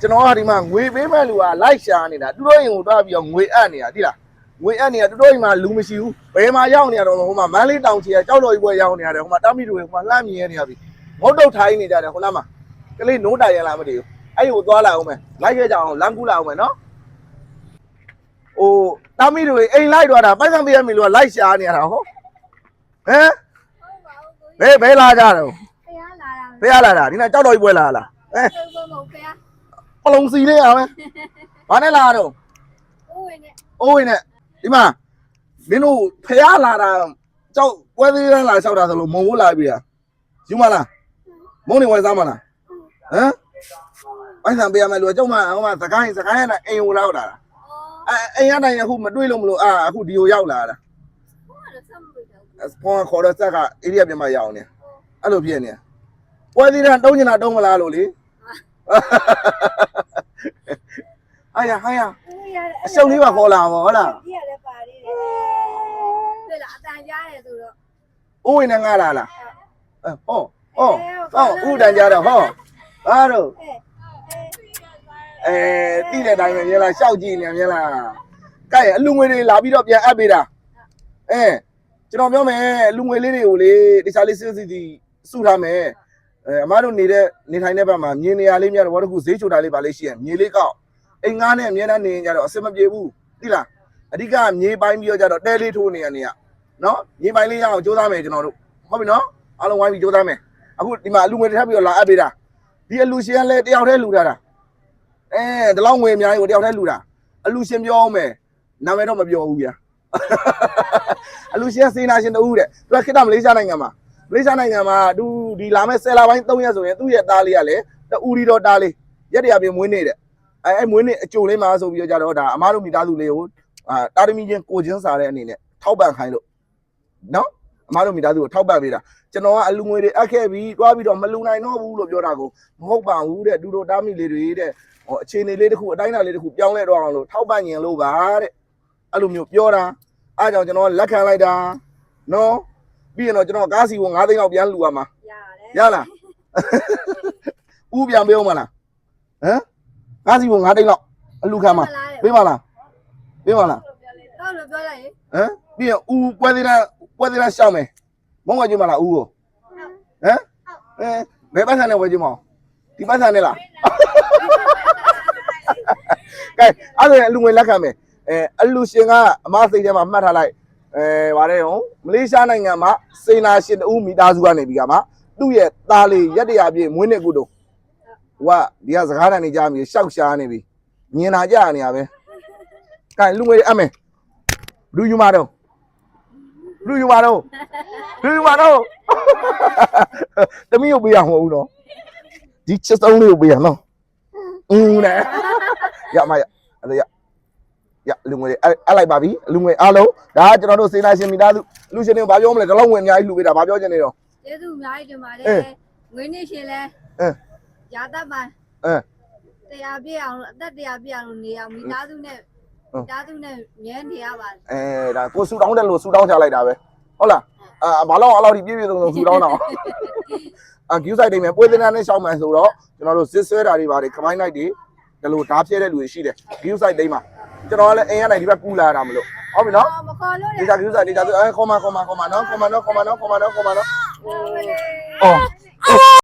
ကျွန်တော်ကဒီမှာငွေပေးမဲ့လူကလိုက်ရှာနေတာသူတို့ရင်ကိုတွားပြီးတော့ငွေအပ်နေတာတိလားငွေအပ်နေတာသူတို့ရင်မှာလူမရှိဘူးဘယ်မှာရောက်နေရတော့ဟိုမှာမန်းလေးတောင်ချီကကြောက်တော်ကြီးဘွဲရောက်နေရတယ်ဟိုမှာတာမီတွေဟိုမှာလှမ်းမြင်ရနေရပြီငုတ်တုတ်ထိုင်းနေကြတယ်ဟိုလားမှာကလေးနိုးတိုင်ရလားမသိဘူးအဲ့ဒီကိုသွားလာအောင်မယ်လိုက်ခဲ့ကြအောင်လမ်းကူးလာအောင်မယ်နော်ဟိုတာမီတွေအိမ်လိုက်တော့တာပိုက်ဆံပေးရမီလို့ကလိုက်ရှာနေရတာဟုတ်ဟမ်ဘယ်ဘယ်လာကြတော့ဖះလာတာဘယ်ရလာတာဒီနေ့ကြောက်တော်ကြီးဘွဲလာလားဟမ်ဘုံဘုံဖះ ပလုံစီလေးရမယ်ဘာနဲ့လာတော့ဦးဝင်နဲ့အိုးဝင်နဲ့ဒီမှာမင်းတို့ဖះလာတာကြောက်ပွဲသေးရလာလျှောက်တာဆိုလို့မုံဝလာပြီလားယူမလားမုံနေဝယ်စားမလားဟမ်ပိုက်ဆံပေးရမယ်လို့ကြောက်မဟိုမှာစကိုင်းစကိုင်းရတဲ့အိမ်ကိုလောက်လာတာအော်အဲအိမ်ရတိုင်းအခုမတွေ့လို့မလို့အာအခုဒီကိုရောက်လာတာဘုံကတော့ဆက်မလို့တော့ဖုန်းခေါ်တော့ဆက်ကအေရီးယာပြန်မရောက်နေအဲ့လိုဖြစ်နေပွဲသေးတဲ့တုံးချင်တာတုံးမလားလို့လေ ဟာရဟာရဦးရအရှုံးလေးပါခေါ်လာပါဟုတ်လားဒီရလည်းပါသေးတယ်တွေ့လားအတန်ကြားတယ်ဆိုတော့။ဦးဝင်နဲ့ငါလာလား။အဲဟောဟောဟောဥတန်ကြတော့ဟောအားတော့အဲအဲတိတဲ့အတိုင်းပဲမြင်လားရှောက်ကြည့်နေမြင်လား။ကဲအလူငွေတွေလာပြီးတော့ပြန်အပ်ပေးတာ။အဲကျွန်တော်ပြောမယ်လူငွေလေးတွေကိုလေတခြားလေးစစ်စစ်စီစုထားမယ်။ အဲအမားတို့နေတဲ့နေထိုင်တဲ့ဘက်မှာမြင်နေရလေးများတော့ဘာတစ်ခုဈေးချိုတာလေးပါလေးရှိရင်မြေလေးကောက်အိမ်ငားနဲ့အမြဲတမ်းနေရင်ကြတော့အဆင်မပြေဘူးသိလားအဓိကမြေပိုင်းပြီးတော့ကြတော့တဲလေးထိုးနေရနေရနော်မြေပိုင်းလေးရအောင်စူးစမ်းမယ်ကျွန်တော်တို့ဟုတ်ပြီနော်အားလုံးဝိုင်းပြီးစူးစမ်းမယ်အခုဒီမှာအလူငွေတွေထပ်ပြီးတော့လာအပ်ပေးတာဒီအလူရှင်ကလည်းတယောက်တည်းလူထားတာအဲဒီလောက်ငွေအများကြီးကိုတယောက်တည်းလူတာအလူရှင်ပြောအောင်မယ်နာမည်တော့မပြောဘူးဗျာအလူရှင်ကစေနာရှင်တူတဲ့သူကခိတ္တမလေးရှားနိုင်ငံမှာ မလေးရှားနိုင်ငံမှာသူဒီလာမဲ့ဆယ်လပိုင်း3ရက်ဆိုရင်သူ့ရဲ့သားလေးကလည်းတူရီတော်သားလေးရက်တရာပြင်မွေးနေတဲ့အဲအဲမွေးနေအကျိုးလေးမှာဆိုပြီးတော့ကြတော့ဒါအမားတို့မိသားစုလေးကိုအာတာရမီချင်းကိုချင်းစားတဲ့အနေနဲ့ထောက်ပံ့ခိုင်းလို့နော်အမားတို့မိသားစုကိုထောက်ပံ့ပေးတာကျွန်တော်ကအလူငွေတွေအပ်ခဲ့ပြီးတွားပြီးတော့မလူနိုင်တော့ဘူးလို့ပြောတာကိုမဟုတ်ပါဘူးတဲ့ဒူတို့တားမိလေးတွေတဲ့ဟောအခြေအနေလေးတစ်ခုအတိုင်းအတာလေးတစ်ခုပြောင်းလဲတော့အောင်လို့ထောက်ပံ့ရင်လို့ပါတဲ့အဲ့လိုမျိုးပြောတာအားကြောင့်ကျွန်တော်လက်ခံလိုက်တာနော် ပြီးရင်တော့ကျွန်တော်ကားစီကို9သိန်းလောက်ပြန်လူရမှာရတယ်ရလားဥပြန်ပေးအောင်မလားဟမ်ကားစီကို9သိန်းလောက်အလူခံမှာပေးမလားပေးမလားတော့လို့ပြောလိုက်ရင်ဟမ်ပြီးရင်ဥပွဲသေးတာပွဲသေးတာရှောက်မယ်မုံဝဲကြည့်မလားဥကိုဟမ်အဲဘယ်ပတ်စံနဲ့ဝဲကြည့်မအောင်ဒီပတ်စံနဲ့လားကဲအဲ့ဒါအလူငွေလက်ခံမယ်အဲအလူရှင်ကအမစိတ်ထဲမှာမှတ်ထားလိုက် အဲဗါတဲ့ဟောမလေးရှားနိုင်ငံမှာစေနာရှင်တူမိသားစုကနေပြီးကမှသူ့ရဲ့သားလေးရက်တရာပြည့်မွေးနေ့ကုတုဟိုကဒီကစကားတန်နေကြပြီရှောက်ရှားနေပြီမြင်လာကြနေရပဲကဲလူငွေအပ်မယ်လူယူမတော့လူယူမတော့လူယူမတော့တမီးကိုပေးရမဟုတ်ဘူးနော်ဒီချက်စုံလေးကိုပေးရနော်အင်းနဲ့ရမရအဲ့ဒါရ ရလူငွေအဲ့အဲ့လိုက်ပါပြီလူငွေအားလုံးဒါကကျွန်တော်တို့စေနာရှင်မိသားစုလူရှင်တွေကိုဘာပြောမလဲဒီလောက်ငွေအများကြီးလှူပေးတာဘာပြောချင်နေတော့ကျေးဇူးအများကြီးတင်ပါတယ်အေးငွေနေရှင်လဲအဲရာတတ်ပါအဲတရားပြည့်အောင်လို့အသက်တရားပြည့်အောင်လို့နေအောင်မိသားစုနဲ့ဟုတ်မိသားစုနဲ့မြဲနေရပါအဲဒါကိုဆူတောင်းတယ်လို့ဆူတောင်းချလိုက်တာပဲဟုတ်လားအာဘာလို့အဲ့လောက်ဒီပြည့်ပြည့်စုံစုံဆူတောင်းတာအာကျူးဆိုင်နေမယ်ပွေးတင်တာနဲ့ရှောင်းမယ်ဆိုတော့ကျွန်တော်တို့စစ်ဆွဲတာတွေပါတယ်ခမိုင်းလိုက်တွေဒီလိုဓာတ်ပြဲတဲ့လူတွေရှိတယ်ကျူးဆိုင်တိမ့်မှာ ကျွန်တော်ကလည်းအိမ်ကနေဒီဘက်ကူလာတာမလို့ဟုတ်ပြီနော်မခေါ်လို့ဒီစားကျူးဆိုင်ဒီစားအဲခေါ်မခေါ်မခေါ်မနော်ခေါ်မနော်ခေါ်မနော်ခေါ်မနော်ခေါ်မနော်ဟုတ်ကဲ့အော်